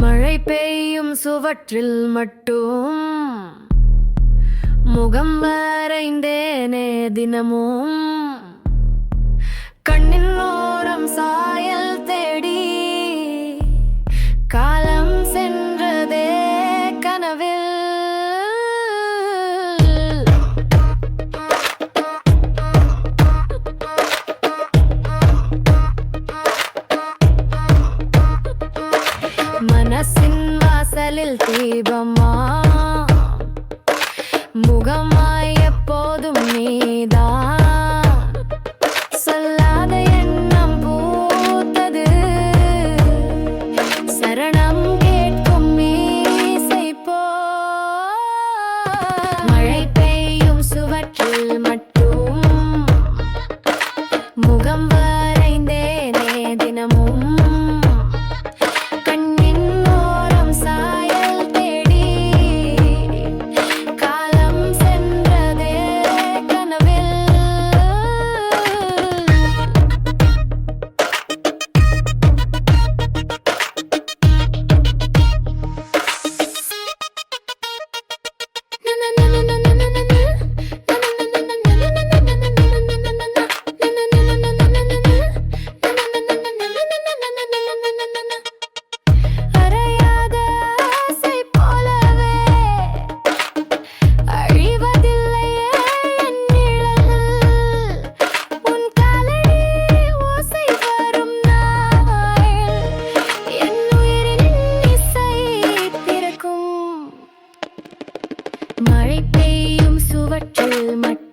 மழை பெய்யும் சுவற்றில் மட்டும் முகம் வரைந்தேனே தினமும். கண்ணின் மனசின் வாசலில் தீபமா? முகமாய் எப்போதும் நீதா? சொல்லாத எண்ணம் பூத்தது. சரணம் கேட்கும் மீசை போ. மழை பெய்யும் சுவற்றில் மட்டும் முகம் மழை பெய்யும் சுவற்றில் மட்டும்